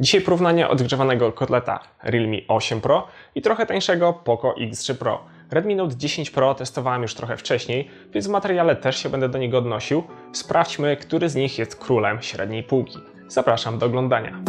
Dzisiaj porównanie odgrzewanego kotleta Realme 8 Pro i trochę tańszego Poco X3 Pro. Redmi Note 10 Pro testowałem już trochę wcześniej, więc w materiale też się będę do niego odnosił. Sprawdźmy, który z nich jest królem średniej półki. Zapraszam do oglądania.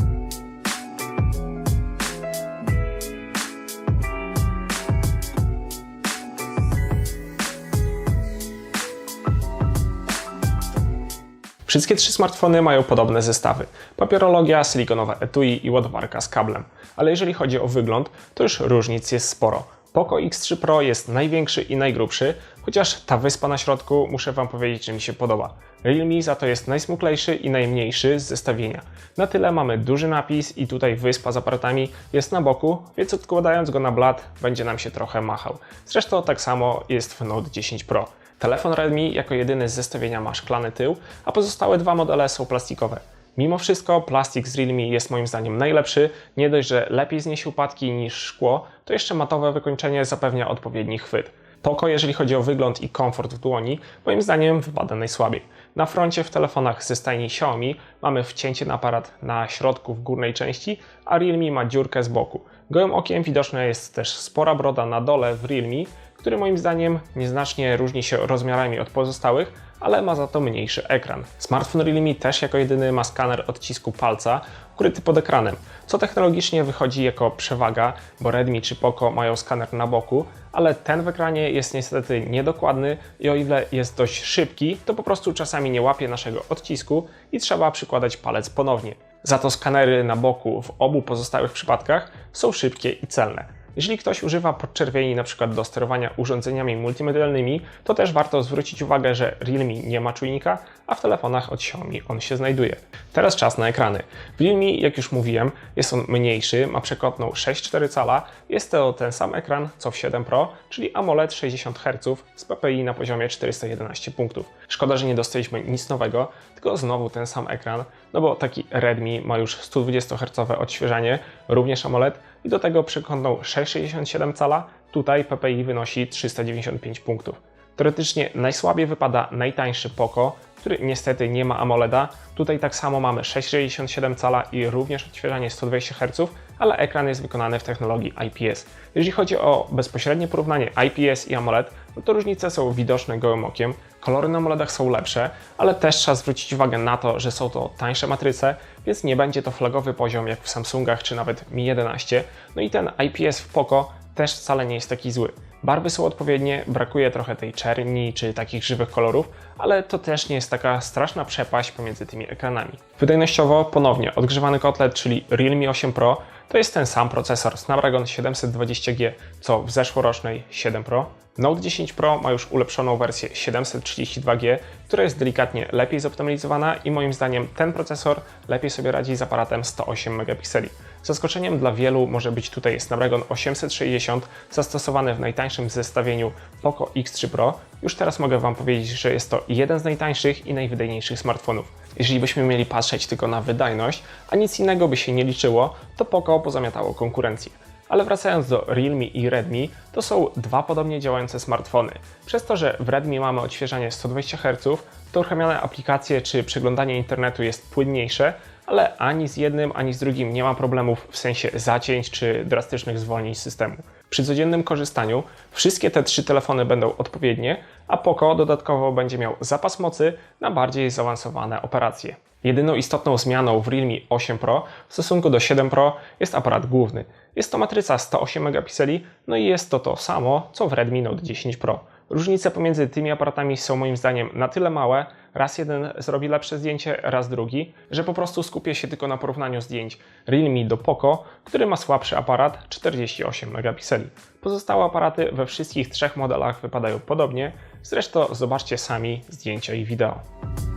Wszystkie trzy smartfony mają podobne zestawy. Papierologia, silikonowe etui i ładowarka z kablem. Ale jeżeli chodzi o wygląd, to już różnic jest sporo. Poco X3 Pro jest największy i najgrubszy, chociaż ta wyspa na środku muszę Wam powiedzieć, że mi się podoba. Realme za to jest najsmuklejszy i najmniejszy z zestawienia. Na tyle mamy duży napis i tutaj wyspa z aparatami jest na boku, więc odkładając go na blat będzie nam się trochę machał. Zresztą tak samo jest w Note 10 Pro. Telefon Redmi jako jedyny z zestawienia ma szklany tył, a pozostałe dwa modele są plastikowe. Mimo wszystko plastik z Realme jest moim zdaniem najlepszy. Nie dość, że lepiej zniesie upadki niż szkło, to jeszcze matowe wykończenie zapewnia odpowiedni chwyt. Poco, jeżeli chodzi o wygląd i komfort w dłoni, moim zdaniem wypada najsłabiej. Na froncie w telefonach ze stajni Xiaomi mamy wcięcie na aparat na środku w górnej części, a Realme ma dziurkę z boku. Gołym okiem widoczna jest też spora broda na dole w Realme, który moim zdaniem nieznacznie różni się rozmiarami od pozostałych, ale ma za to mniejszy ekran. Smartfon Realme też jako jedyny ma skaner odcisku palca, ukryty pod ekranem, co technologicznie wychodzi jako przewaga, bo Redmi czy Poco mają skaner na boku, ale ten w ekranie jest niestety niedokładny i o ile jest dość szybki, to po prostu czasami nie łapie naszego odcisku i trzeba przykładać palec ponownie. Za to skanery na boku w obu pozostałych przypadkach są szybkie i celne. Jeżeli ktoś używa podczerwieni np. do sterowania urządzeniami multimedialnymi, to też warto zwrócić uwagę, że Realme nie ma czujnika, a w telefonach od Xiaomi on się znajduje. Teraz czas na ekrany. W Realme, jak już mówiłem, jest on mniejszy, ma przekątną 6,4 cala, jest to ten sam ekran co w 7 Pro, czyli AMOLED 60 Hz z PPI na poziomie 411 punktów. Szkoda, że nie dostaliśmy nic nowego, tylko znowu ten sam ekran, no bo taki Redmi ma już 120 Hz odświeżanie, również AMOLED i do tego przekątną 6,67 cala, tutaj PPI wynosi 395 punktów. Teoretycznie najsłabiej wypada najtańszy Poco, który niestety nie ma AMOLEDa. Tutaj tak samo mamy 6,67 cala i również odświeżanie 120 Hz, ale ekran jest wykonany w technologii IPS. Jeżeli chodzi o bezpośrednie porównanie IPS i AMOLED, no to różnice są widoczne gołym okiem. Kolory na AMOLEDach są lepsze, ale też trzeba zwrócić uwagę na to, że są to tańsze matryce, więc nie będzie to flagowy poziom jak w Samsungach czy nawet Mi 11. No i ten IPS w Poco też wcale nie jest taki zły. Barwy są odpowiednie, brakuje trochę tej czerni czy takich żywych kolorów, ale to też nie jest taka straszna przepaść pomiędzy tymi ekranami. Wydajnościowo ponownie odgrzewany kotlet, czyli Realme 8 Pro, to jest ten sam procesor Snapdragon 720G co w zeszłorocznej 7 Pro. Note 10 Pro ma już ulepszoną wersję 732G, która jest delikatnie lepiej zoptymalizowana i moim zdaniem ten procesor lepiej sobie radzi z aparatem 108 megapikseli. Zaskoczeniem dla wielu może być tutaj Snapdragon 860 zastosowany w najtańszym zestawieniu Poco X3 Pro. Już teraz mogę Wam powiedzieć, że jest to jeden z najtańszych i najwydajniejszych smartfonów. Jeżeli byśmy mieli patrzeć tylko na wydajność, a nic innego by się nie liczyło, to Poco pozamiatało konkurencję. Ale wracając do Realme i Redmi, to są dwa podobnie działające smartfony. Przez to, że w Redmi mamy odświeżanie 120 Hz, to uruchamiane aplikacje czy przeglądanie internetu jest płynniejsze, ale ani z jednym, ani z drugim nie ma problemów w sensie zacięć czy drastycznych zwolnień systemu. Przy codziennym korzystaniu wszystkie te trzy telefony będą odpowiednie, a Poco dodatkowo będzie miał zapas mocy na bardziej zaawansowane operacje. Jedyną istotną zmianą w Realme 8 Pro w stosunku do 7 Pro jest aparat główny. Jest to matryca 108 megapikseli, no i jest to to samo co w Redmi Note 10 Pro. Różnice pomiędzy tymi aparatami są moim zdaniem na tyle małe, raz jeden zrobi lepsze zdjęcie, raz drugi, że po prostu skupię się tylko na porównaniu zdjęć Realme do Poco, który ma słabszy aparat 48 megapikseli. Pozostałe aparaty we wszystkich trzech modelach wypadają podobnie, zresztą zobaczcie sami zdjęcia i wideo.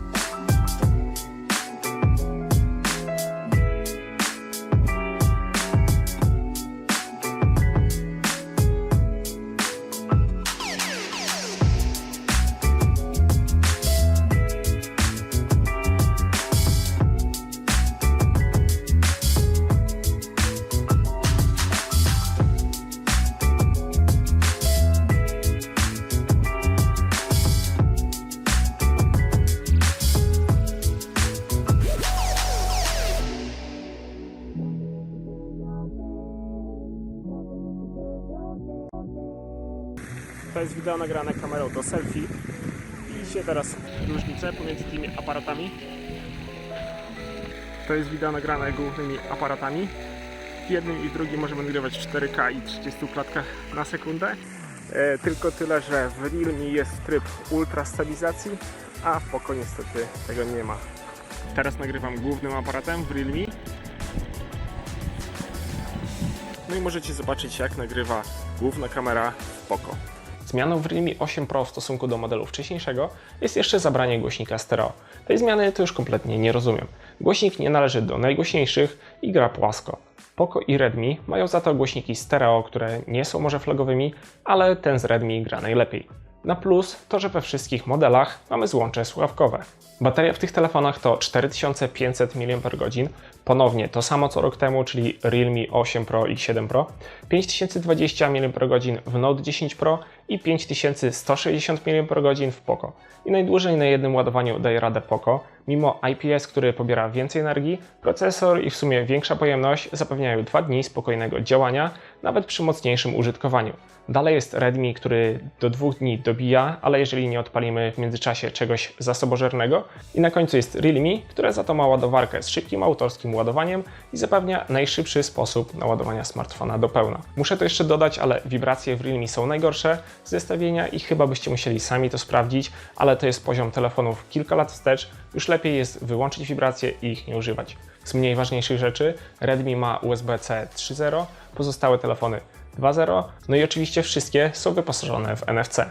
To jest wideo nagrane kamerą do selfie. Widzicie teraz różnicę pomiędzy tymi aparatami. To jest wideo nagrane głównymi aparatami. W jednym i w drugim możemy nagrywać 4K i 30 klatkach na sekundę. E, tylko tyle, że w Realme jest tryb ultra stabilizacji, a w Poco niestety tego nie ma. Teraz nagrywam głównym aparatem w Realme. No i możecie zobaczyć jak nagrywa główna kamera w Poco. Zmianą w Realme 8 Pro w stosunku do modelu wcześniejszego jest jeszcze zabranie głośnika stereo. Tej zmiany to już kompletnie nie rozumiem. Głośnik nie należy do najgłośniejszych i gra płasko. Poco i Redmi mają za to głośniki stereo, które nie są może flagowymi, ale ten z Redmi gra najlepiej. Na plus to, że we wszystkich modelach mamy złącze słuchawkowe. Bateria w tych telefonach to 4500 mAh, ponownie to samo co rok temu, czyli Realme 8 Pro i 7 Pro, 5020 mAh w Note 10 Pro i 5160 mAh w Poco. I najdłużej na jednym ładowaniu daje radę Poco, mimo IPS, który pobiera więcej energii, procesor i w sumie większa pojemność zapewniają 2 dni spokojnego działania, nawet przy mocniejszym użytkowaniu. Dalej jest Redmi, który do dwóch dni dobija, ale jeżeli nie odpalimy w międzyczasie czegoś zasobożernego. I na końcu jest Realme, które za to ma ładowarkę z szybkim autorskim ładowaniem i zapewnia najszybszy sposób naładowania smartfona do pełna. Muszę to jeszcze dodać, ale wibracje w Realme są najgorsze z zestawienia i chyba byście musieli sami to sprawdzić, ale to jest poziom telefonów kilka lat wstecz. Już lepiej jest wyłączyć wibracje i ich nie używać. Z mniej ważniejszych rzeczy Redmi ma USB-C 3.0, pozostałe telefony 2.0, no i oczywiście wszystkie są wyposażone w NFC.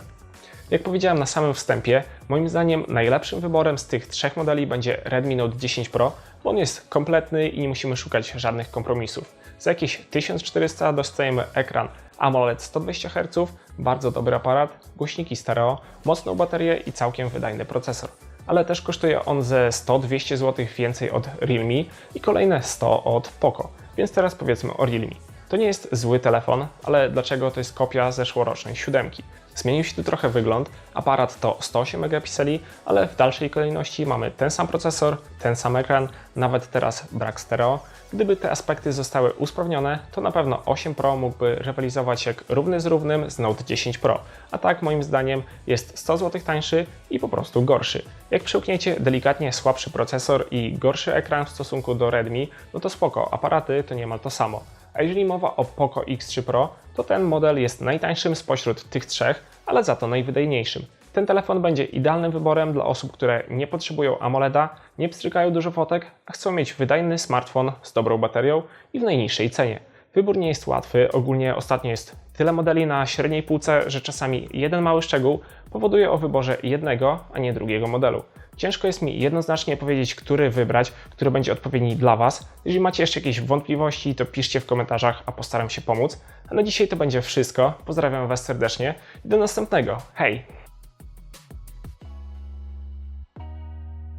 Jak powiedziałem na samym wstępie, moim zdaniem najlepszym wyborem z tych trzech modeli będzie Redmi Note 10 Pro, bo on jest kompletny i nie musimy szukać żadnych kompromisów. Za jakieś 1400 dostajemy ekran AMOLED 120 Hz, bardzo dobry aparat, głośniki stereo, mocną baterię i całkiem wydajny procesor. Ale też kosztuje on ze 100-200 zł więcej od Realme i kolejne 100 od Poco. Więc teraz powiedzmy o Realme. To nie jest zły telefon, ale dlaczego to jest kopia zeszłorocznej siódemki? Zmienił się tu trochę wygląd, aparat to 108 megapikseli, ale w dalszej kolejności mamy ten sam procesor, ten sam ekran, nawet teraz brak stereo. Gdyby te aspekty zostały usprawnione, to na pewno 8 Pro mógłby rywalizować jak równy z równym z Note 10 Pro, a tak moim zdaniem jest 100 zł tańszy i po prostu gorszy. Jak przełkniecie delikatnie słabszy procesor i gorszy ekran w stosunku do Redmi, no to spoko, aparaty to niemal to samo. A jeżeli mowa o Poco X3 Pro, to ten model jest najtańszym spośród tych trzech, ale za to najwydajniejszym. Ten telefon będzie idealnym wyborem dla osób, które nie potrzebują AMOLEDa, nie pstrykają dużo fotek, a chcą mieć wydajny smartfon z dobrą baterią i w najniższej cenie. Wybór nie jest łatwy, ogólnie ostatnio jest tyle modeli na średniej półce, że czasami jeden mały szczegół powoduje o wyborze jednego, a nie drugiego modelu. Ciężko jest mi jednoznacznie powiedzieć, który wybrać, który będzie odpowiedni dla Was. Jeżeli macie jeszcze jakieś wątpliwości, to piszcie w komentarzach, a postaram się pomóc. A na dzisiaj to będzie wszystko. Pozdrawiam Was serdecznie i do następnego. Hej!